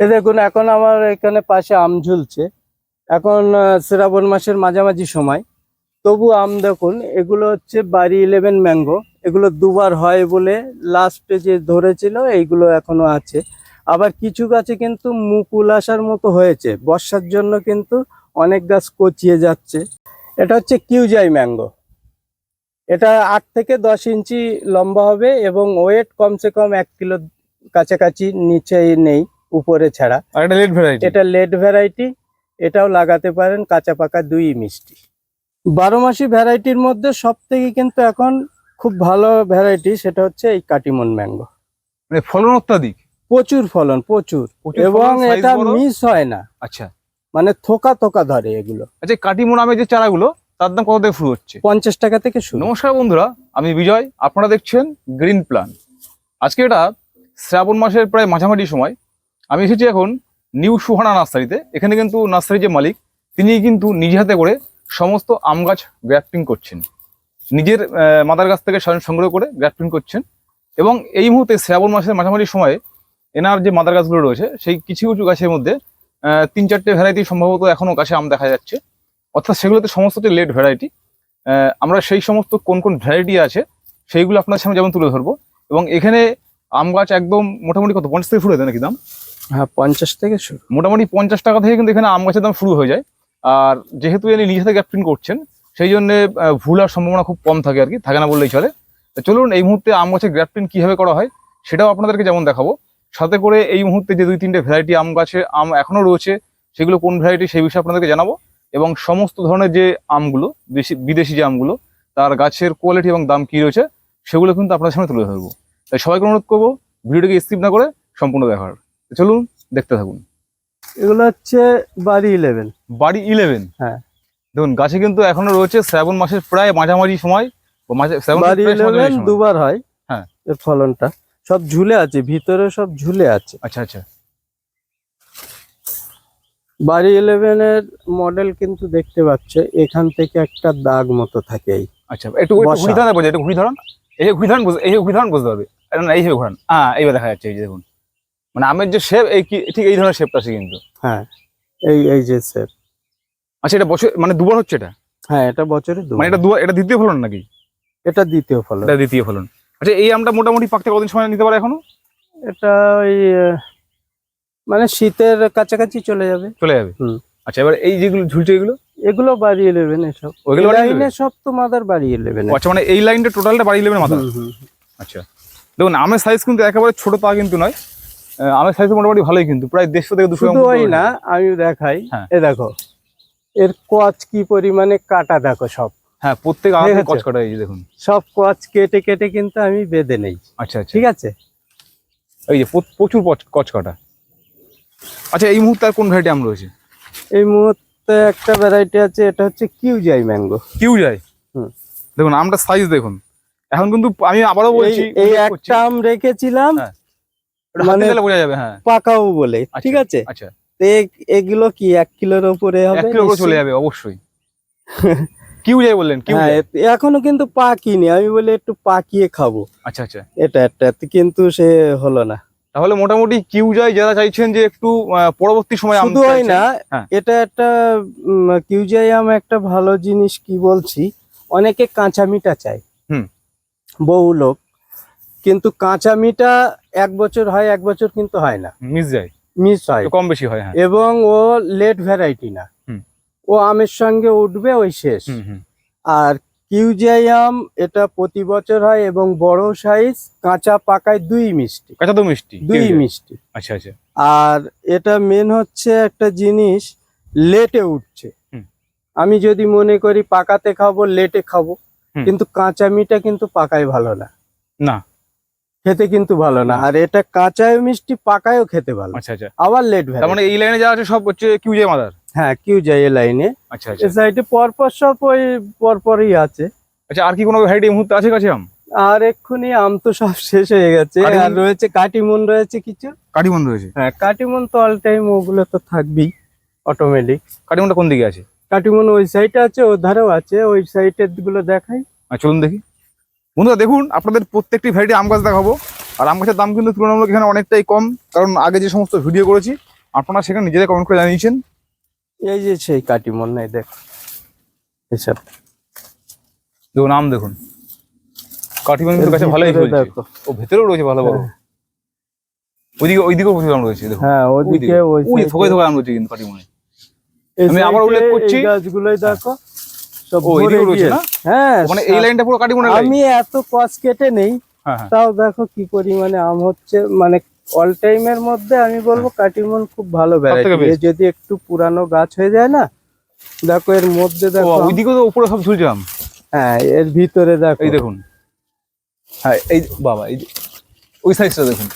এ দেখুন, এখন আমার এখানে পাশে আম ঝুলছে। এখন শ্রাবণ মাসের মাঝামাঝি সময়। তবু আম দেখুন, এগুলো হচ্ছে বাড়ি ইলেভেন ম্যাঙ্গো এগুলো দুবার হয় বলে লাস্টে যে ধরেছিল, এইগুলো এখনও আছে। আবার কিছু গাছে কিন্তু মুকুল আসার মতো হয়েছে। বর্ষার জন্য কিন্তু অনেক গাছ কচিয়ে যাচ্ছে। এটা হচ্ছে কিউজাই ম্যাঙ্গো এটা আট থেকে দশ ইঞ্চি লম্বা হবে এবং ওয়েট কমসে কম এক কিলো কাছাকাছি নিচে নেই। উপরে ছাড়া। আর এটা লেট ভ্যারাইটি এটা লেট ভ্যারাইটি এটাও লাগাতে পারেন কাঁচা পাকা দুই মিষ্টি। বারো মাসি ভ্যারাইটির মধ্যে সব থেকে কিন্তু এখন খুব ভালো ভ্যারাইটি সেটা হচ্ছে এই কাটিমন ম্যাঙ্গো। মানে ফলন অত্যাধিক? প্রচুর ফলন প্রচুর। প্রচুর এবং এটা মিস হয় না। আচ্ছা। মানে থোকা থোকা ধরে এগুলো। আচ্ছা কাটিমোন আমের যে চারাগুলো তার দাম কত থেকে শুরু হচ্ছে? পঞ্চাশ টাকা থেকে শুরু। নমস্কার বন্ধুরা আমি বিজয় আপনারা দেখছেন গ্রিন প্ল্যান আজকে এটা শ্রাবণ মাসের প্রায় মাঝামাঝি সময় আমি এসেছি এখন নিউ সুহানা নার্সারিতে। এখানে কিন্তু নার্সারির যে মালিক তিনি কিন্তু নিজে হাতে করে সমস্ত আম গাছ গ্রাফটিং করছেন। নিজের মাদার গাছ থেকে স্বয়ং সংগ্রহ করে গ্রাফটিং করছেন। এবং এই মুহূর্তে শ্রাবণ মাসের মাঝামাঝি সময়ে এনার যে মাদার গাছগুলো রয়েছে, সেই কিছু কিছু গাছের মধ্যে তিন চারটে ভ্যারাইটি সম্ভবত এখনও গাছে আম দেখা যাচ্ছে। অর্থাৎ সেগুলোতে সমস্তটি লেট ভ্যারাইটি আমরা সেই সমস্ত কোন কোন ভ্যারাইটি আছে, সেইগুলো আপনার সামনে যেমন তুলে ধরবো। এবং এখানে আম গাছ একদম মোটামুটি কত, পঞ্চাশ থেকে হয়ে যায় নাকি দাম? হ্যাঁ পঞ্চাশ থেকে শুরু। মোটামুটি পঞ্চাশ টাকা থেকে কিন্তু এখানে আম গাছের দাম শুরু হয়ে যায়। আর যেহেতু এনে নিজে থেকে গ্যাপটিং করছেন, সেই জন্য ভুল আর সম্ভাবনা খুব কম থাকে আর কি, থাকে না বললেই চলে। চলুন, এই মুহূর্তে আম গাছের গ্রাফটিং কীভাবে করা হয়, সেটাও আপনাদেরকে যেমন দেখাবো। সাথে করে এই মুহূর্তে যে দুই তিনটে ভ্যারাইটি আম গাছে আম এখনও রয়েছে, সেগুলো কোন ভ্যারাইটি সেই বিষয়ে আপনাদেরকে জানাব। এবং সমস্ত ধরনের যে আমগুলো, দেশি, বিদেশি যে আমগুলো, তার গাছের কোয়ালিটি এবং দাম কি রয়েছে, সেগুলো কিন্তু আপনাদের সামনে তুলে ধরবো। তাই সবাইকে অনুরোধ করব, ভিডিওটিকে স্কিপ না করে সম্পূর্ণ দেখার। চলুন দেখতে থাকুন। এগুলো হচ্ছে বাড়ি ইলেভেন বাড়ি ইলেভেন হ্যাঁ। দেখুন গাছে কিন্তু এখনও রয়েছে শ্রাবণ মাসের প্রায় মাঝামাঝি সময়। বাড়ি ইলেভেন দুবার হয় হ্যাঁ। এর ফলনটা। সব ঝুলে আছে ভিতরে সব ঝুলে আছে। আচ্ছা আচ্ছা। বাড়ি ইলেভেনের মডেল কিন্তু দেখতে পাচ্ছে এখান থেকে একটা দাগ মতো থাকে এই। আচ্ছা একটু। ঘুরি ধরন একটু ঘুরি ধরন এই ঘুরি ধরন এই ঘুরি ধরন বুঝতে পারবে আরে না হ্যাঁ এইভাবে দেখা যাচ্ছে এই যে দেখুন। মানে আমের যে শেপ এই কি ঠিক এই ধরনের শেপটা আছে কিন্তু। হ্যাঁ এই এই যে স্যার আচ্ছা এটা বছর মানে দুবার হচ্ছে এটা? হ্যাঁ এটা বছরে দু মানে এটা দুবার এটা দ্বিতীয় ফলন নাকি? এটা দ্বিতীয় ফলন। এটা দ্বিতীয় ফলন। আচ্ছা এই আমটা মোটামুটি পাকতে কতদিন সময় নিতে পারে এখনও? এটা ওই মানে শীতের কাছাকাছি চলে যাবে। চলে যাবে। আচ্ছা এবার এই যেগুলো ঝুলছে এগুলো? এগুলো বাড়ি ইলেভেন এসব ওইগুলো লাইনে সব তোমাদের বাড়ি ইলেভেন আচ্ছা মানে এই লাইনটা টোটালটা বাড়ি ইলেভেন মাথা আচ্ছা। দেখুন আমের সাইজ কিন্তু একেবারে ছোট তা কিন্তু নয়। আমের সাইজ মোটামুটি ভালোই কিন্তু প্রায় দেড়শো থেকে দুশো না আমি দেখাই হ্যাঁ। এ দেখো এর কচ কি পরিমাণে কাটা দেখো সব। হ্যাঁ প্রত্যেক। এই দেখুন। সব কচ কেটে কেটে কিন্তু আমি বেঁধে নেই। আচ্ছা আচ্ছা। ঠিক আছে? এই যে প্রচুর কচকাটা আচ্ছা এই মুহূর্তে আর কোন ভ্যারাইটি আম রয়েছে? এই মুহূর্তে একটা ভ্যারাইটি আছে এটা হচ্ছে কিউজাই ম্যাঙ্গো হুম। দেখুন আমটা সাইজ দেখুন। এখন কিন্তু আমি আবারও বলছি এই- একটা আম রেখেছিলাম হ্যাঁ। মানে- বোঝা যাবে হ্যাঁ। পাকাও বলে ঠিক আছে? আচ্ছা। এগুলো কি এক কিলোর উপরে হবে চলে যাবে অবশ্যই। কিউ বললেন কিউ হ্যাঁ এখনও কিন্তু পাকিনি আমি বলে একটু পাকিয়ে খাব। আচ্ছা আচ্ছা। এটা একটা কিন্তু সে হলো না। তাহলে মোটামুটি কিউ যায় যারা চাইছেন যে একটু পরবর্তী সময় শুধু হয় না হ্যাঁ। এটা একটা উম, কিউজাই আম একটা ভালো জিনিস কি বলছি অনেকে কাঁচা মিঠা চায়। হুম। বহু লোক কিন্তু কাঁচা মিঠা এক বছর হয় এক বছর কিন্তু হয় না। মিস যায়। মিস হয়। কম বেশি হয় হ্যাঁ। এবং ও লেট ভ্যারাইটি না। ও আমের সঙ্গে উঠবে ওই শেষ। আর কিউজাই আম এটা প্রতি বছর হয় এবং বড় সাইজ কাঁচা পাকায় দুই মিষ্টি। কাঁচা তো মিষ্টি দুই মিষ্টি। আচ্ছা আচ্ছা। আর এটা মেন হচ্ছে একটা জিনিস লেটে উঠছে। আমি যদি মনে করি পাকাতে খাব লেটে খাব কিন্তু কাঁচা মিটা কিন্তু পাকায় ভালো না। না। খেতে কিন্তু ভালো না। আর এটা কাঁচায় মিষ্টি পাকায়ও খেতে ভালো। আচ্ছা আচ্ছা। আবার লেট ভ্যারাইটি মানে এই লাইনে যা আছে সব হচ্ছে কিউ যায় মাদার হ্যাঁ কিউ যায় এ লাইনে আচ্ছা আচ্ছা। সাইডে পরপর সব ওই পরপরই আছে। আচ্ছা আর কি কোনো ভ্যারাইটি এই মুহূর্তে আছে কাছে আম আর এক্ষুনি আম তো সব শেষ হয়ে গেছে। আর রয়েছে কাটিমুন রয়েছে কিছু। কাটিমন রয়েছে? হ্যাঁ কাটিমুন তো অল টাইম ওগুলো তো থাকবেই অটোমেটিক কাটিমনটা কোন দিকে আছে? কাটিমুন ওই সাইডে আছে ও ধারেও আছে। ওই সাইডেরগুলো দেখাই। আর চলুন দেখি। বন্ধুরা দেখুন আপনাদের প্রত্যেকটি ভ্যারাইটি আম গাছ দেখাবো। আর আম গাছের দাম কিন্তু তুলনামূলক এখানে অনেকটাই কম কারণ আগে যে সমস্ত ভিডিও করেছি আপনারা সেখানে নিজেরাই কমেন্ট করে জানিয়েছেন। এই যে সেই কাটিমন নাই দেখ এসব দেখুন আম দেখুন। কাঠিমান কিন্তু গাছে ভালোই দেখো। ও ভেতরেও রয়েছে ভালো বড়। হ্যাঁ। ওইদিকে ওইদিকেও প্রচুর আম রয়েছে দেখুন। হ্যাঁ ওইদিকে ওই থোকায় থোকায় আম রয়েছে কিন্তু কাঠিমনে আমি আবার উল্লেখ করছি- গাছগুলোই দেখো। হ্যাঁ মানে এই লাইনটা পুরো কাঠিমনের আমি এত কস কেটে নেই হ্যাঁ হ্যাঁ। তাও দেখো কি পরিমাণে আম হচ্ছে মানে অল টাইমের মধ্যে আমি বলব কাটিমন খুব ভালো ভ্যারাইটি যদি একটু পুরানো গাছ হয়ে যায় না দেখো এর মধ্যে দেখো ওইদিকেও তো উপরে সব ঝুলছে আম? হ্যাঁ এর ভিতরে দেখো। এই দেখুন। হ্যাঁ এই বাবা এই ওই সাইজটা দেখুন।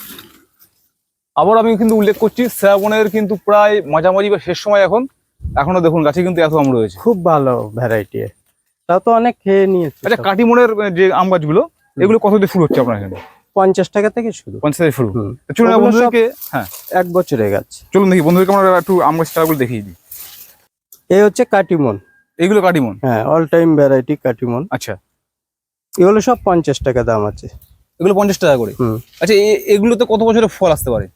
আবার আমি কিন্তু উল্লেখ করছি শ্রাবণের কিন্তু প্রায় মাঝামাঝি বা শেষ সময় এখন এখনও দেখুন গাছে কিন্তু এত আম রয়েছে। খুব ভালো ভ্যারাইটি তাও তো অনেক খেয়ে নিয়েছে আচ্ছা সব। কাটিমনের যে আম গাছগুলো এগুলো কত দিয়ে শুরু হচ্ছে আপনার এখানে? পঞ্চাশ টাকা থেকে শুরু। পঞ্চাশ থেকে শুরু। তো চলুন বন্ধুদেরকে হ্যাঁ। এক বছরের গাছ। চলুন দেখি বন্ধুদেরকে আমরা একটু আম গাছ চারাগুলো দেখিয়ে দিই। এই হচ্ছে কাটিমন কাটিমন হ্যাঁ অল টাইম ভ্যারাইটি কাটিমন আচ্ছা। এগুলো সব পঞ্চাশ টাকা দাম আছে। এগুলো পঞ্চাশ টাকা করে? আচ্ছা এ- এগুলোতে কত বছরের ফল আসতে পারে?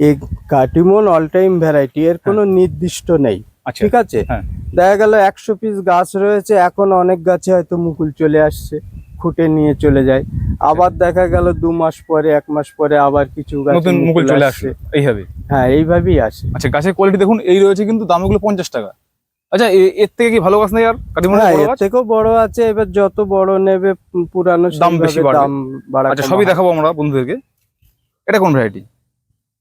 এই কাটিমন অল টাইম ভ্যারাইটি এর কোনো নির্দিষ্ট নেই আচ্ছা। ঠিক আছে? হ্যাঁ। দেখা গেল একশো পিস গাছ রয়েছে এখন অনেক গাছে হয়তো মুকুল চলে আসছে খুঁটে নিয়ে চলে যায়। আবার দেখা গেল দু মাস পরে এক মাস পরে আবার কিছু নতুন মুকুল চলে আসবে এইভাবে? হ্যাঁ এইভাবেই আসে। আচ্ছা গাছের কোয়ালিটি দেখুন এই রয়েছে কিন্তু দামগুলো পঞ্চাশ টাকা। আচ্ছা এর থেকে কি ভালো গাছ নেই আর? হ্যাঁ এর থেকেও বড় আছে এবার যত বড় নেবে পুরানো দাম বেশি। দাম বাড়া আচ্ছা সবই দেখাবো আমরা বন্ধুদেরকে। এটা কোন ভ্যারাইটি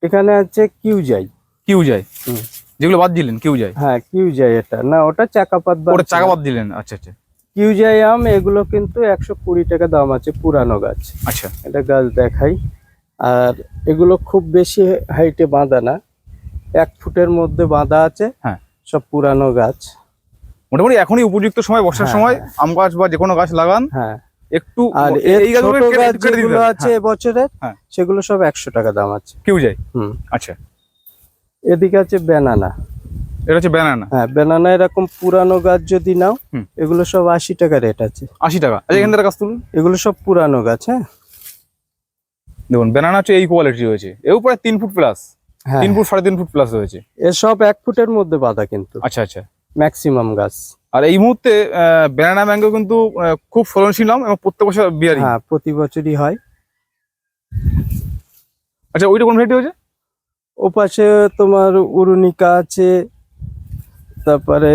এখানে আছে কিউ যাই কিউ হুম। যেগুলো বাদ দিলেন কিউ যায় হ্যাঁ কিউ যাই এটা। না ওটা চাকাপাত ওটা চাকা বাদ দিলেন আচ্ছা আচ্ছা। কিউ যাই আম এগুলো কিন্তু একশো কুড়ি টাকা দাম আছে পুরানো গাছ। আচ্ছা। এটা গাছ দেখাই। আর এগুলো খুব বেশি হাইটে বাঁধা না। এক ফুটের মধ্যে বাঁধা আছে হ্যাঁ। সব পুরানো গাছ। মোটামুটি এখনই উপযুক্ত সময় বর্ষার হ্যাঁ, সময় আম গাছ বা যে কোনো গাছ লাগান। হ্যাঁ। একটু আর এই- ছোট গাছ যেগুলো আছে হ্যাঁ, এবছরের হ্যাঁ। সেগুলো সব একশো টাকা দাম আছে। কিউ যায়? হুম। আচ্ছা। এদিকে আছে ব্যানানা এটা হচ্ছে ব্যানানা হ্যাঁ ব্যানানা এরকম পুরানো গাছ যদি নাও। এগুলো সব আশি টাকা রেট আছে। আশি টাকা। আচ্ছা এখান থেকে গাছ তুলুন। এগুলো সব পুরানো গাছ হ্যাঁ। দেখুন ব্যানানা হচ্ছে এই কোয়ালিটি রয়েছে। এও প্রায় তিন ফুট প্লাস হ্যাঁ। তিন ফুট সাড়ে তিন ফুট প্লাস রয়েছে। এর সব এক ফুটের মধ্যে বাঁধা কিন্তু। আচ্ছা আচ্ছা। ম্যাক্সিমাম গাছ। আর এই মুহূর্তে ব্যানানা ম্যাঙ্গো কিন্তু খুব ফলনশীল আম এবং প্রত্যেক বছর বিয়ারি হ্যাঁ প্রতি বছরই হয়। আচ্ছা ওইটা কোন ভ্যারাইটি হয়েছে? ও পাশে তোমার উরুনিকা আছে তারপরে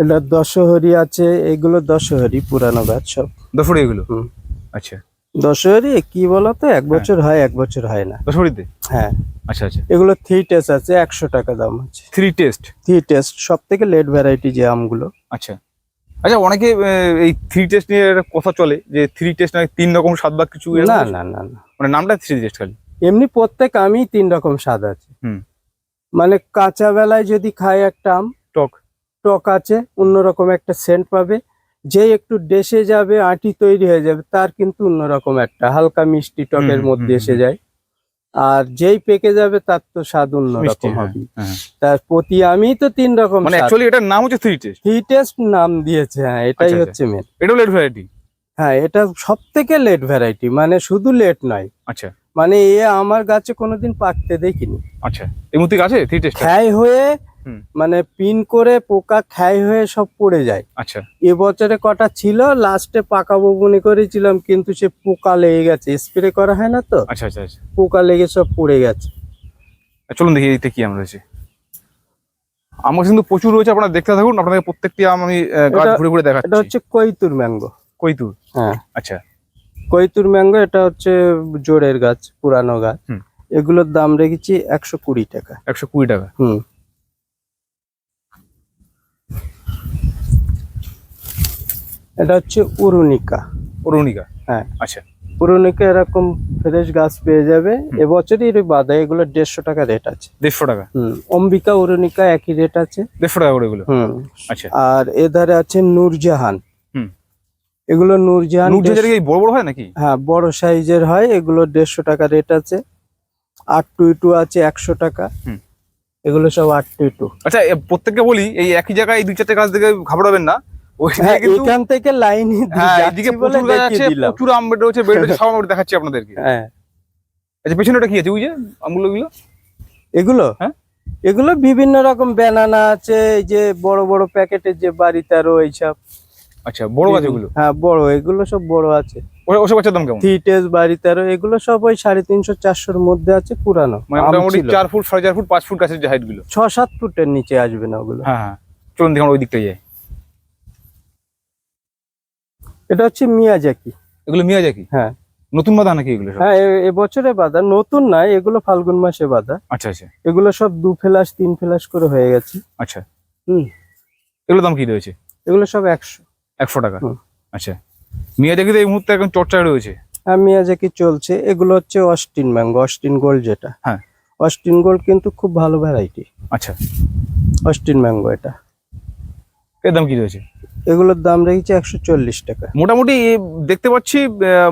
এটা দশহরি আছে এগুলো দশহরি পুরানো গাছ সব। দশহরি এগুলো। আচ্ছা। দশহরি কি বলতো? এক হ্যাঁ। বছর হয় এক বছর হয় না। দশহরিতে? হ্যাঁ। আচ্ছা আচ্ছা। এগুলো থ্রি টেস্ট আছে একশো টাকা দাম আছে থ্রি টেস্ট থ্রি টেস্ট সব থেকে লেট ভ্যারাইটি যে আমগুলো। আচ্ছা। আচ্ছা অনেকে এই থ্রি টেস্ট নিয়ে একটা কথা চলে যে থ্রি টেস্ট নয় তিন রকম স্বাদ বা কিছু না না না না। মানে নামটা থ্রি টেস্ট খালি। এমনি প্রত্যেক আমি তিন রকম স্বাদ আছে। মানে কাঁচা বেলায় যদি খায় একটা আম টক। টক আছে অন্যরকম একটা সেন্ট পাবে। যে একটু ডেসে যাবে আঁটি তৈরি হয়ে যাবে তার কিন্তু অন্যরকম একটা হালকা মিষ্টি টকের মধ্যে এসে যায়। আর যেই পেকে যাবে তার তো স্বাদ অন্যরকম হ্যাঁ, হবে। হ্যাঁ। তার প্রতি আমি তো তিন রকম মানে অ্যাকচুয়ালি এটার নাম হচ্ছে থ্রি টেস্ট থ্রি টেস্ট নাম দিয়েছে হ্যাঁ এটাই আচ্ছা, হচ্ছে মেন এটাও লেট ভ্যারাইটি হ্যাঁ এটা সব থেকে লেট ভ্যারাইটি মানে শুধু লেট নয়। আচ্ছা। মানে এ আমার গাছে কোনোদিন পাকতে দেখিনি। আচ্ছা এই মুহূর্তে আছে থ্রি টেস্ট হয়ে হুম। মানে পিন করে পোকা খায় হয়ে সব পড়ে যায়। আচ্ছা। এবছরে কটা ছিল? লাস্টে পাকাবো মনে করেছিলাম কিন্তু সে পোকা লেগে গেছে। স্প্রে করা হয় না তো? আচ্ছা আচ্ছা আচ্ছা। পোকা লেগে সব পড়ে গেছে। চলুন দেখি এইতে কি আম রয়েছে। আমার কিন্তু প্রচুর রয়েছে আপনারা দেখতে থাকুন। আপনাদের প্রত্যেকটি আম আমি গাছ ঘুরে ঘুরে এটা হচ্ছে কৈতুর ম্যাঙ্গো। কৈতুর? হ্যাঁ। আচ্ছা। কৈতুর ম্যাঙ্গো এটা হচ্ছে জোরের গাছ পুরানো গাছ। এগুলোর দাম রেখেছি একশো কুড়ি টাকা। একশো কুড়ি টাকা। হুম। এটা হচ্ছে উরুনিকা। উরুনিকা? হ্যাঁ। আচ্ছা। পুরনিকে এরকম ফ্রেশ গাছ পেয়ে যাবে। এবছরই বাদা এগুলো দেড়শো টাকা রেট আছে। দেড়শো টাকা? হুম অম্বিকা উরুনিকা একই রেট আছে। দেড়শো টাকা করে এগুলো? হুম। আচ্ছা। আর এধারে আছে নূরজাহান। হুম। এগুলো নূরজাহান বড় বড় হয় নাকি? হ্যাঁ বড় সাইজের হয়। এগুলো দেড়শো টাকা রেট আছে। আট টু টু আছে একশো টাকা। হুম। এগুলো সব আট টু টু। আচ্ছা প্রত্যেককে বলি এই একই জায়গায় এই দুই চারটে গাছ দেখে ঘাবড়াবেন না। এখান থেকে লাইন হ্যাঁ এদিকে প্রচুর গাছ আছে প্রচুর আম বেড রয়েছে বেড রয়েছে সব আমি দেখাচ্ছি আপনাদেরকে। হ্যাঁ। আচ্ছা পেছনে ওটা কি আছে ওই যে আমগুলো গুলো এগুলো? হ্যাঁ? এগুলো বিভিন্ন রকম ব্যানানা আছে এই যে বড় বড় প্যাকেটের যে বাড়িতে আরও এইসব আচ্ছা বড় গাছ ওগুলো হ্যাঁ বড় এগুলো সব বড় আছে। ওসব- গাছের দাম কেমন? থিটেস বাড়িতে আরও এগুলো সব ওই সাড়ে তিনশো চারশোর মধ্যে আছে পুরানো। মানে মোটামুটি চার ফুট সাড়ে চার ফুট পাঁচ ফুট গাছের যে হাইটগুলো। ছ সাত ফুটের নিচে আসবে না ওগুলো। হ্যাঁ হ্যাঁ। চলুন দেখুন ওই দিকটা যাই। এটা হচ্ছে মিয়াজাকি এগুলো মিয়া যায় হ্যাঁ। নতুন বাঁধা নাকি এগুলো হ্যাঁ এ- এবছরে বাঁধা নতুন নয় এগুলো ফাল্গুন মাসে বাঁধা। আচ্ছা আচ্ছা। এগুলো সব দু ফেলাস তিন ফেলাস করে হয়ে গেছে। আচ্ছা। হুম। এগুলো দাম কি রয়েছে? এগুলো সব একশো। একশো টাকা। আচ্ছা। মিয়া দেখি তো এই মুহূর্তে এখন চর্চায় রয়েছে। হ্যাঁ মিয়াজাকি চলছে। এগুলো হচ্ছে অস্টিন ম্যাঙ্গো অস্টিন গোল্ড যেটা। হ্যাঁ। অস্টিন গোল্ড কিন্তু খুব ভালো ভ্যারাইটি আচ্ছা। অস্টিন ম্যাঙ্গো এটা। এর দাম কি রয়েছে? এগুলোর দাম রেখেছে একশো চল্লিশ টাকা। মোটামুটি দেখতে পাচ্ছি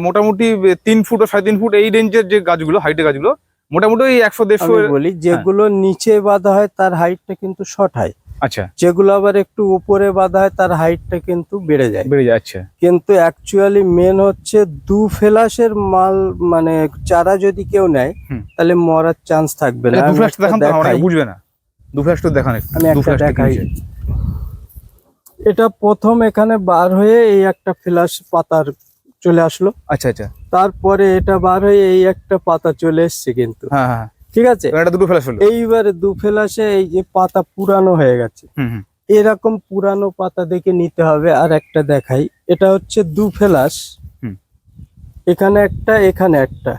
মোটামুটি তিন ফুট ও সাড়ে তিন ফুট এই রেঞ্জের যে গাছগুলো হাইটের গাছগুলো মোটামুটি একশো দেড়শো বলি যেগুলো নিচে বাঁধা হয় তার হাইটটা কিন্তু শর্ট হয় আচ্ছা। যেগুলো আবার একটু উপরে বাঁধা হয় তার হাইটটা কিন্তু বেড়ে যায়। বেড়ে যাচ্ছে কিন্তু অ্যাকচুয়ালি মেন হচ্ছে দু ফেলাসের মাল মানে চারা যদি কেউ নেয় তাহলে মরার চান্স থাকবে না। আচ্ছা, বুঝবে না। দু ফ্ল্যাশ তো দেখান একটু। আমি দু একটা দেখাই? এটা প্রথম এখানে বার হয়ে এই একটা ফ্লাস পাতার চলে আসলো। আচ্ছা আচ্ছা। তারপরে এটা বার হয়ে এই একটা পাতা চলে এসছে কিন্তু। হ্যাঁ হ্যাঁ ঠিক আছে? এটা দুটো ফ্ল্যাশ হলো। এইবারে দু ফেলাসে এই যে পাতা পুরানো হয়ে গেছে। হুম হুম। এরকম পুরানো পাতা দেখে নিতে হবে। আর একটা দেখাই। এটা হচ্ছে দু ফেলাস। এখানে একটা এখানে একটা।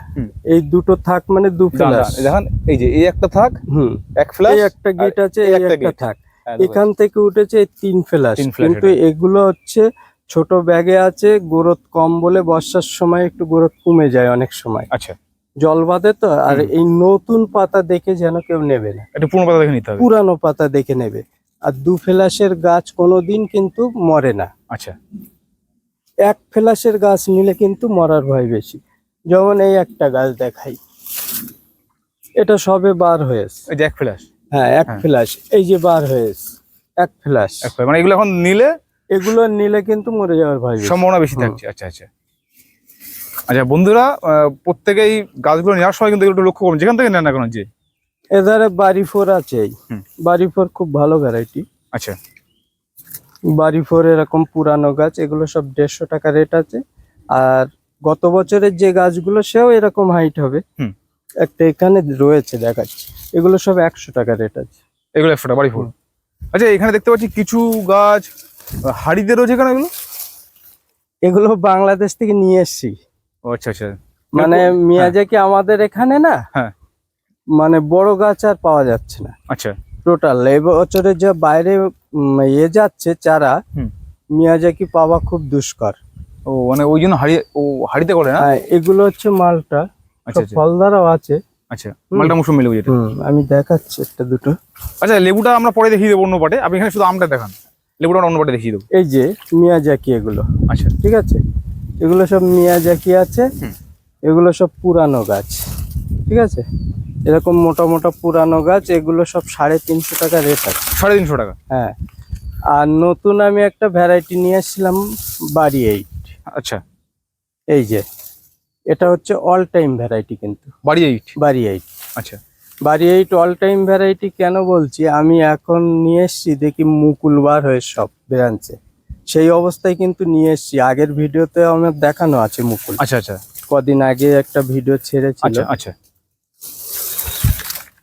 এই দুটো থাক মানে দু ফেলাস দাঁড়ান, এই যে এই একটা থাক হুম। এক ফ্ল্যাশ একটা গেট আছে এই একটা থাক। এখান থেকে উঠেছে তিন ফেলাস ফ্ল্যাশ কিন্তু এগুলো হচ্ছে ছোট ব্যাগে আছে গ্রোথ কম বলে বর্ষার সময় একটু গ্রোথ কমে যায় অনেক সময়। আচ্ছা। জল বাঁধে তো আর এই নতুন পাতা দেখে যেন কেউ নেবে না। পাতা দেখে নিতে হবে। পুরানো পাতা দেখে নেবে। আর দু ফেলাসের গাছ কোনোদিন কিন্তু মরে না। আচ্ছা। এক ফেলাসের গাছ নিলে কিন্তু মরার ভয় বেশি। যেমন এই একটা গাছ দেখাই। এটা সবে বার হয়েছে। এক ফ্ল্যাশ। হ্যাঁ এক হ্যাঁ। ফ্লাস এই যে বার হয়েছে এক flash। মানে এগুলো এখন নিলে এগুলো নিলে কিন্তু মরে যাওয়ার ভয় সম্ভাবনা বেশি থাকছে। আচ্ছা আচ্ছা। আচ্ছা বন্ধুরা প্রত্যেকেই গাছগুলো নেওয়ার সময় কিন্তু একটু লক্ষ্য করুন। যেখান থেকে নেন না কেন যে? এধারে বাড়ি ফোর আছে। এই হুম। বাড়ি ফোর খুব ভালো ভ্যারাইটি। আচ্ছা। বাড়ি ফোর এরকম পুরানো গাছ এগুলো সব দেড়শো টাকা রেট আছে। আর গত বছরের যে গাছগুলো সেও এরকম হাইট হবে। একটা এখানে রয়েছে দেখাচ্ছি। এগুলো সব একশো টাকা রেট আছে। এগুলো একশো টাকা বাড়ি ফুল। আচ্ছা এখানে দেখতে পাচ্ছি কিছু গাছ হাড়িতে রয়েছে কেন এগুলো? এগুলো বাংলাদেশ থেকে নিয়ে এসছি। আচ্ছা আচ্ছা। মানে মিয়াজাকি আমাদের এখানে না হ্যাঁ। মানে বড় গাছ আর পাওয়া যাচ্ছে না। আচ্ছা। টোটাল এই বছরে যা বাইরে ইয়ে যাচ্ছে চারা। মিয়াজাকি পাওয়া খুব দুষ্কর। ও মানে ওই জন্য হাড়ি ও হাড়িতে করে না? হ্যাঁ এগুলো হচ্ছে মালটা। আচ্ছা আচ্ছা। ফলদারাও আছে। আচ্ছা মালটা মৌসুমি লেবু যেটা আমি দেখাচ্ছি একটা দুটো। আচ্ছা লেবুটা আমরা পরে দেখিয়ে দেবো অন্য পাটে। আপনি এখানে শুধু আমটা দেখান। লেবুটা আমরা অন্য পাটে দেখিয়ে দেবো। এই যে মিয়াজাকি এগুলো। আচ্ছা। ঠিক আছে? এগুলো সব মিয়াজাকি আছে। এগুলো সব পুরানো গাছ। ঠিক আছে? এরকম মোটা মোটা পুরানো গাছ এগুলো সব সাড়ে তিনশো টাকা রেট আছে। সাড়ে তিনশো টাকা। হ্যাঁ। আর নতুন আমি একটা ভ্যারাইটি নিয়ে এসেছিলাম বাড়ি এইট আচ্ছা। এই যে এটা হচ্ছে অল টাইম ভ্যারাইটি কিন্তু। বাড়ি এইট বাড়ি এইট আচ্ছা। বাড়ি এইট অল টাইম ভ্যারাইটি কেন বলছি? আমি এখন নিয়ে এসছি দেখি মুকুল বার হয়ে সব ব্রাঞ্চে সেই অবস্থায় কিন্তু নিয়ে এসছি। আগের ভিডিওতে আমার দেখানো আছে মুকুল। আচ্ছা আচ্ছা। কদিন আগে একটা ভিডিও ছেড়েছিল। আচ্ছা আচ্ছা।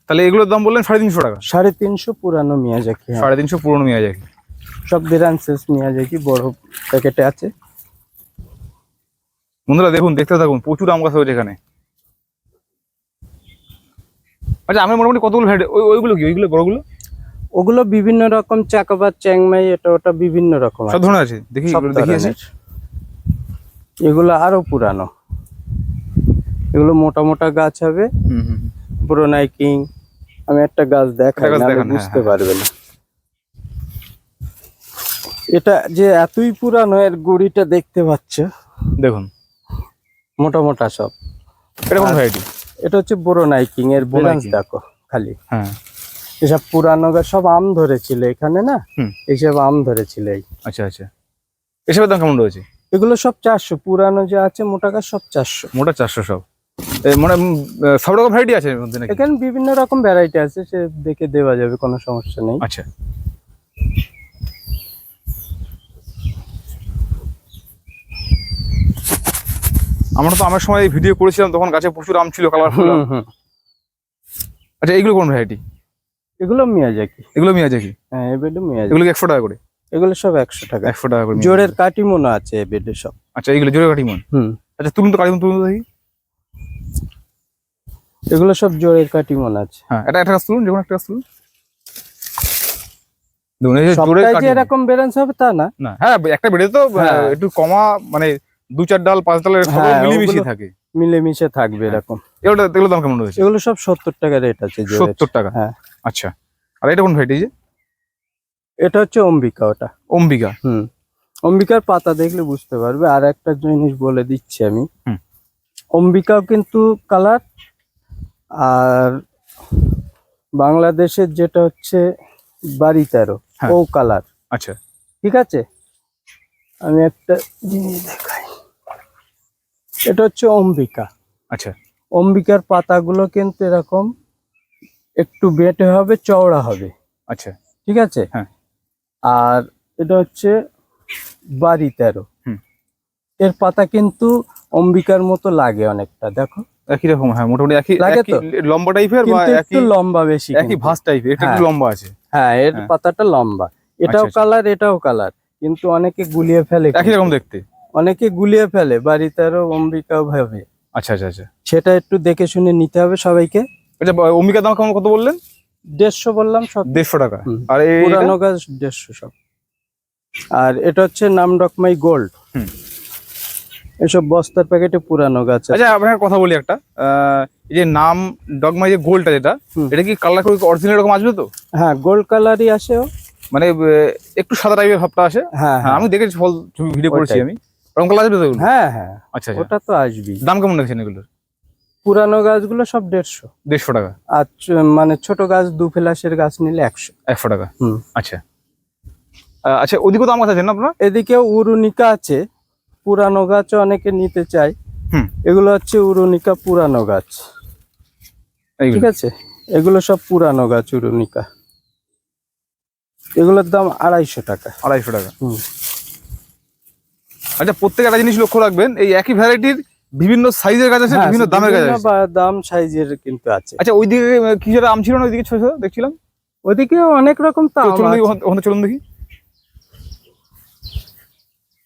তাহলে এগুলোর দাম বললেন সাড়ে তিনশো টাকা? সাড়ে তিনশো পুরানো মিয়াজাকি হ্যাঁ। সাড়ে তিনশো পুরোনো মেয়া যায় সব ব্রাঞ্চেস মিয়াজাকি বড় প্যাকেটে আছে। বন্ধুরা দেখুন দেখতে থাকুন প্রচুর আম গাছ হয়েছে এখানে। আচ্ছা আমি মোটামুটি কতগুলো ভ্যারাইটি ওইগুলো কি? ওইগুলো বড়গুলো? ওগুলো বিভিন্ন রকম চাকাবাদ চ্যাংমাই এটা ওটা বিভিন্ন রকম সব আছে। ধরনের আছে? দেখি এগুলো আরও পুরানো। এগুলো মোটা মোটা গাছ হবে। Brunei king. আমি একটা গাছ দেখাই হ্যাঁ, বুঝতে হ্যাঁ। পারবে না। এটা যে এতই পুরানো এর গুড়িটা দেখতে পাচ্ছ? দেখুন। মোটা মোটা সব। এটা কোন ভ্যারাইটি এটা হচ্ছে ব্রোনাই কিং এর ব্রাঞ্চ দেখো খালি। হ্যাঁ। এসব পুরানো গাছ সব আম ধরেছিল এখানে না। এইসব আম ধরেছিল এই। আচ্ছা আচ্ছা। এসবের দাম কেমন রয়েছে? এগুলো সব চারশো পুরানো যে আছে মোটা গাছ সব চারশো। মোটা চারশো সব। মানে সব রকম ভ্যারাইটি আছে এখানে বিভিন্ন রকম ভ্যারাইটি আছে সে দেখে দেওয়া যাবে কোনো সমস্যা নেই। আচ্ছা। আমরা তো আমার সময় ভিডিও করেছিলাম তখন গাছে প্রচুর আম ছিল কালারফুল। আচ্ছা এইগুলো কোন ভ্যারাইটি এগুলো মিয়াজাকি। এগুলো মিয়াজাকি? হ্যাঁ এবেডে মিয়াজাকি। এগুলো একশো টাকা করে? এগুলো সব একশো টাকা। একশো টাকা করে জোরের কাটিমোনো আছে এবেডে সব। আচ্ছা এইগুলো জোরে কাটিমন? হুম। আচ্ছা তুলুন তো কাটিমন তুলুন তো দেখি। এগুলো সব জোরের কাটিমন আছে। হ্যাঁ এটা একটা গাছ তুলুন যেমন একটা গাছ তুলুন জোরের সবটাই এরকম ব্যালেন্স হবে তা না। না হ্যাঁ একটা বেড়ে তো হ্যাঁ। একটু কমা মানে দু চার ডাল পাঁচ ডালের হ্যাঁ, মিলিমিশিয়ে থাকে। মিলেমিশে থাকবে এরকম। এগুলো এগুলো দাম কেমন রয়েছে? এগুলো সব সত্তর টাকা রেট আছে সত্তর টাকা? হ্যাঁ। আচ্ছা। আর এটা কোন ভ্যারাইটি যে এটা হচ্ছে অম্বিকা ওটা। অম্বিকা? হুম। অম্বিকার পাতা দেখলে বুঝতে পারবে। আর একটা জিনিস বলে দিচ্ছি আমি। অম্বিকাও কিন্তু কালার। আর বাংলাদেশের যেটা হচ্ছে বাড়ি তেরো হ্যাঁ। ও কালার। আচ্ছা। ঠিক আছে? আমি একটা জিনিস দেখাই। এটা হচ্ছে অম্বিকা আচ্ছা অম্বিকার পাতাগুলো কিন্তু এরকম একটু বেটে হবে চওড়া হবে আচ্ছা ঠিক আছে হ্যাঁ। আর এটা হচ্ছে বাড়ি তেরো। এর পাতা কিন্তু অম্বিকার মতো লাগে অনেকটা দেখো একই রকম হ্যাঁ মোটামুটি একই লাগে তো? লম্বা টাইপের বা একটু লম্বা বেশি একই। ভাস টাইপের এটা একটু হ্যাঁ। লম্বা আছে হ্যাঁ এর হ্যাঁ। পাতাটা লম্বা এটাও আচ্ছা। কালার এটাও কালার কিন্তু অনেকে গুলিয়ে ফেলে একই রকম দেখতে অনেকে গুলিয়ে ফেলে বাড়িতে তেরো অম্বিকাও ভাবে আচ্ছা আচ্ছা আচ্ছা। সেটা একটু দেখে শুনে নিতে হবে সবাইকে। আচ্ছা অম্বিকার দাম কেমন কত বললেন? দেড়শো বললাম সব। দেড়শো টাকা। আর এই পুরানো গাছ দেড়শো সব। আর এটা হচ্ছে নাম ডকমাই গোল্ড। এসব বস্তার প্যাকেটে পুরানো গাছ। আচ্ছা আপনাকে কথা বলি একটা। এই যে নাম ডগমাই যে গোলটা যেটা। এটা কি কালার করে অরিজিনাল এরকম আসবে তো? হ্যাঁ গোল্ড কালারই আসে। মানে একটু সাদা টাইপের ভাবটা আসে? হ্যাঁ হ্যাঁ। হ্যাঁ আমি দেখেছি ফল ভিডিও করেছি আমি। ওরকম কালার আসবে তো এগুলো? হ্যাঁ হ্যাঁ। আচ্ছা আচ্ছা। ওটা তো আসবেই। দাম কেমন রেখেছেন এগুলো পুরানো গাছগুলো সব দেড়শো। দেড়শো টাকা। আর চ- মানে ছোট গাছ দু ফেলাসের গাছ নিলে একশো। একশো টাকা। হুম। আচ্ছা। আহ, আচ্ছা ওদিকেও দাম আছে না আপনার? এদিকে উরুনিকা আছে। পুরানো গাছ অনেকে নিতে চায়। হুম। এগুলো হচ্ছে উরুনিকা পুরানো গাছ। এইগুলো ঠিক আছে? এগুলো সব পুরানো গাছ উরুনিকা। এগুলোর দাম আড়াইশো টাকা। আড়াইশো টাকা। হুম। আচ্ছা প্রত্যেক একটা জিনিস লক্ষ্য রাখবেন এই একই ভ্যারাইটির বিভিন্ন সাইজের গাছ আছে হ্যাঁ, বিভিন্ন দামের গাছ আছে। বা- দাম সাইজের কিন্তু আছে। আচ্ছা ওইদিকে যেটা আম ছিল না ওইদিকে ছোট ছোট দেখছিলাম? ওদিকে অনেক রকম তো চলুন দেখি আছে। ওখান- চলুন দেখি।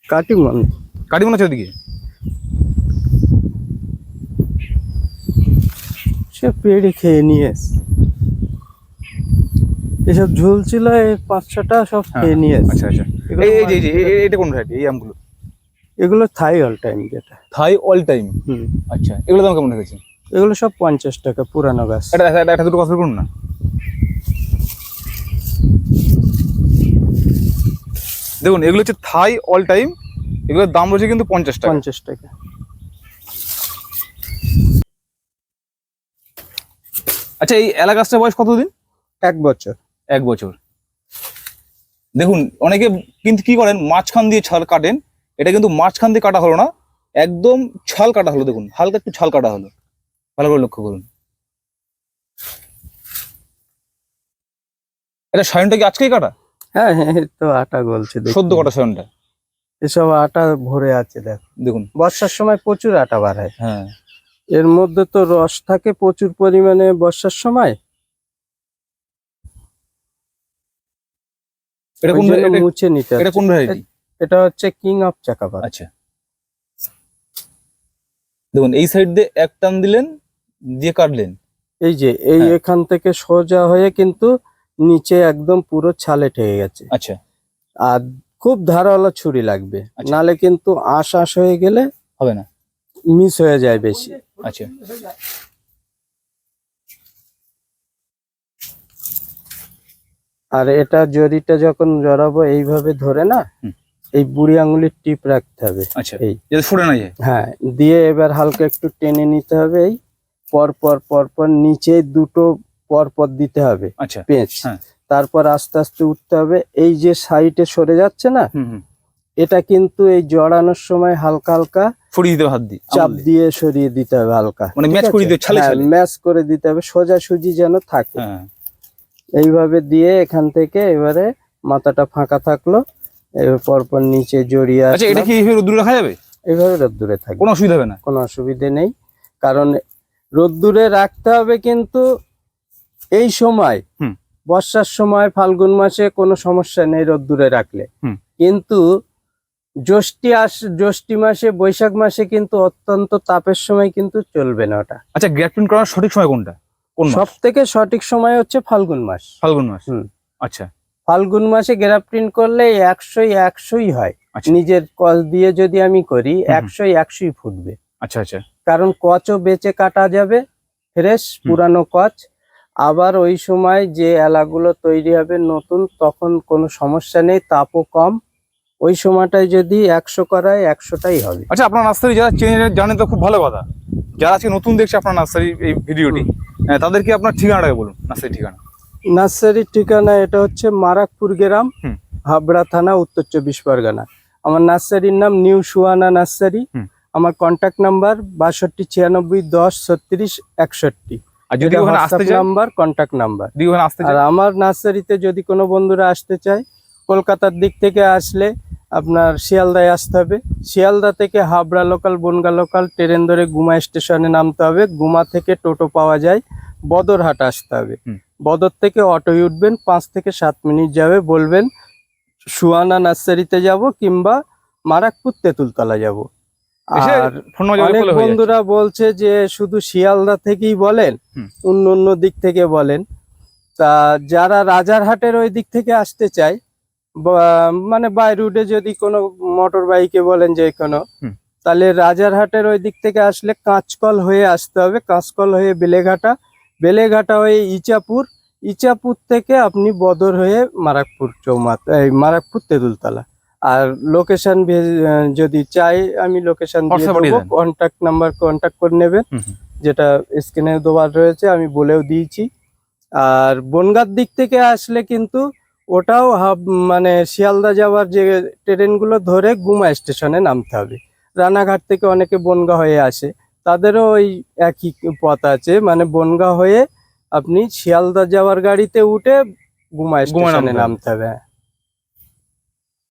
কাটিমন। কাটি মনে হচ্ছে ওদিকে সে পেড়ে খেয়ে নিয়ে। এসব ঝুলছিল এই পাঁচ ছটা সব হ্যাঁ, খেয়ে নিয়ে আচ্ছা আচ্ছা। এই এই যে এই এই- এই- এটা কোন ভ্যারাইটি এই আমগুলো? এগুলো থাই অল টাইম যেটা। থাই অল টাইম হুম। আচ্ছা এগুলো দাম কেমন রেখেছেন? এগুলো সব পঞ্চাশ টাকা পুরানো গাছ এটা একটা দুটো কথা করুন না। দেখুন এগুলো হচ্ছে থাই অল টাইম এগুলোর দাম রয়েছে কিন্তু পঞ্চাশ টাকা। পঞ্চাশ টাকা। আচ্ছা এই এলাকাসটার বয়স কতদিন? এক বছর। এক বছর। দেখুন অনেকে কিন্তু কি করেন মাঝখান দিয়ে ছাল কাটেন এটা কিন্তু মাঝখান দিয়ে কাটা হলো না একদম ছাল কাটা হলো দেখুন হালকা একটু ছাল কাটা হলো। ভালো করে লক্ষ্য করুন। এটা সায়নটা কি আজকেই কাটা? হ্যাঁ হ্যাঁ তো আটা গলছে। সদ্য কাটা সায়নটা। এসব আটা ভরে আছে দেখ। দেখুন। বর্ষার সময় প্রচুর আটা বাড়ায় হ্যাঁ। এর মধ্যে তো রস থাকে প্রচুর পরিমাণে বর্ষার সময়। এটা কোন মুছে নিতে এটা। কোন ভ্যারাইটি? এটা হচ্ছে কিং অফ চাকাপাত আচ্ছা। দেখুন এই সাইড দিয়ে এক টান দিলেন দিয়ে কাটলেন। এই যে এই হ্যাঁ। এখান থেকে সোজা হয়ে কিন্তু নিচে একদম পুরো ছালে ঠেকে গেছে। আচ্ছা। আর খুব ধারাওয়ালা ছুরি লাগবে। আচ্ছা। নালে কিন্তু আশ আশ হয়ে গেলে হবে না। মিস হয়ে যায় বেশি। আচ্ছা। আর এটা জরিটা যখন জড়াবো এইভাবে ধরে না। এই বুড়ি আঙুলির টিপ রাখতে হবে। আচ্ছা এই। যাতে সরে না যায়। হ্যাঁ দিয়ে এবার হালকা একটু টেনে নিতে হবে এই। পরপর পরপর পর পর নিচে দুটো পর পর দিতে হবে আচ্ছা পেঁচ। হ্যাঁ। তারপর আস্তে আস্তে উঠতে হবে। এই যে সাইডে সরে যাচ্ছে না এটা কিন্তু এই জড়ানোর সময় হালকা হালকা ছড়িয়ে দিতে হাত দিয়ে চাপ দিয়ে। সরিয়ে দিতে হবে হালকা মানে ম্যাচ করে দিতে ছালে হ্যাঁ, ছালে। ম্যাচ করে দিতে হবে সোজাসুজি যেন থাকে। হ্যাঁ। এইভাবে দিয়ে এখান থেকে এবারে মাথাটা ফাঁকা থাকল। এবার পরপর নিচে জড়িয়ে আচ্ছা এটা কি এইভাবে রোদ্দুরে রাখা যাবে? এইভাবে রোদ্দুরে থাকবে। কোনো অসুবিধা হবে না? কোনো অসুবিধে নেই। কারণ রোদ্দুরে রাখতে হবে কিন্তু এই সময় হুম। বর্ষার সময় ফাল্গুন মাসে কোনো সমস্যা নেই রোদ্দুরে রাখলে। কিন্তু জ্যৈষ্ঠী আস জ্যৈষ্ঠী মাসে বৈশাখ মাসে কিন্তু অত্যন্ত তাপের সময় কিন্তু চলবে না ওটা। আচ্ছা গ্যাপটিন করার সঠিক সময় কোনটা? কোন সব থেকে সঠিক সময় হচ্ছে ফাল্গুন মাস। ফাল্গুন মাস। আচ্ছা। ফাল্গুন মাসে গ্রাফটিন করলে একশোই একশোই হয়। আচ্ছা। নিজের কচ দিয়ে যদি আমি করি হুম। একশোই ফুটবে। আচ্ছা আচ্ছা। কারণ কচও বেচে কাটা যাবে ফ্রেশ পুরানো কচ। আবার ওই সময় যে এলাগুলো তৈরি হবে নতুন তখন কোনো সমস্যা নেই তাপও কম। ওই সময়টায় যদি একশো করায় একশোটাই হবে। আচ্ছা আপনার নার্সারি যারা চেনে জানে তো খুব ভালো কথা। যারা আজকে নতুন দেখছে আপনার নার্সারি এই ভিডিওটি তাদেরকে আপনার ঠিকানাটাকে বলুন নার্সারি ঠিকানা? নার্সারির ঠিকানা এটা হচ্ছে মারাকপুর গ্রাম হাবড়া থানা উত্তর চব্বিশ পরগনা। আমার নার্সারির নাম নিউ সুয়ানা নার্সারি। আমার কন্ট্যাক্ট নাম্বার বাষট্টি ছিয়ানব্বই দশ ছত্রিশ একষট্টি। নাম্বার কন্ট্যাক্ট নাম্বার আর আমার নার্সারিতে যদি কোনো বন্ধুরা আসতে চায় কলকাতার দিক থেকে আসলে আপনার শিয়ালদায় আসতে হবে। শিয়ালদা থেকে Habra local Bongaon local train ধরে গুমা স্টেশনে নামতে হবে। গুমা থেকে টোটো পাওয়া যায়। বদরহাট আসতে হবে। বদর থেকে অটোয় উঠবেন পাঁচ থেকে সাত মিনিট যাবে বলবেন সুয়ানা নার্সারিতে যাব কিংবা মারাকপুর তেঁতুলতলা যাব। আর অনেক। বন্ধুরা বলছে যে শুধু শিয়ালদা থেকেই বলেন অন্য অন্য দিক থেকে বলেন। তা যারা রাজারহাটের ওই দিক থেকে আসতে চায় মানে বাই রুটে যদি কোনো মোটর বাইকে বলেন যে কোনো তাহলে রাজারহাটের ওই দিক থেকে আসলে কাঁচকল হয়ে আসতে হবে কাঁচকল হয়ে বেলেঘাটা বেলেঘাটা হয়ে ইচাপুর ইচাপুর থেকে আপনি বদর হয়ে মারাকপুর চৌমাত এই মারাকপুর তেঁতুলতলা। আর লোকেশন যদি চাই আমি লোকেশন দিয়ে দেবো। কন্ট্যাক্ট নাম্বার কন্ট্যাক্ট করে নেবেন। যেটা স্ক্রিনে দেওয়ার রয়েছে আমি বলেও দিয়েছি। আর বনগার দিক থেকে আসলে কিন্তু ওটাও হাব মানে শিয়ালদা যাওয়ার যে ট্রেনগুলো ধরে গুমা স্টেশনে নামতে হবে। রানাঘাট থেকে অনেকে বনগা হয়ে আসে। তাদেরও ওই একই পথ আছে মানে বনগা হয়ে আপনি শিয়ালদা যাওয়ার গাড়িতে উঠে গুমা গুমায় স্টেশনে নামতে হবে।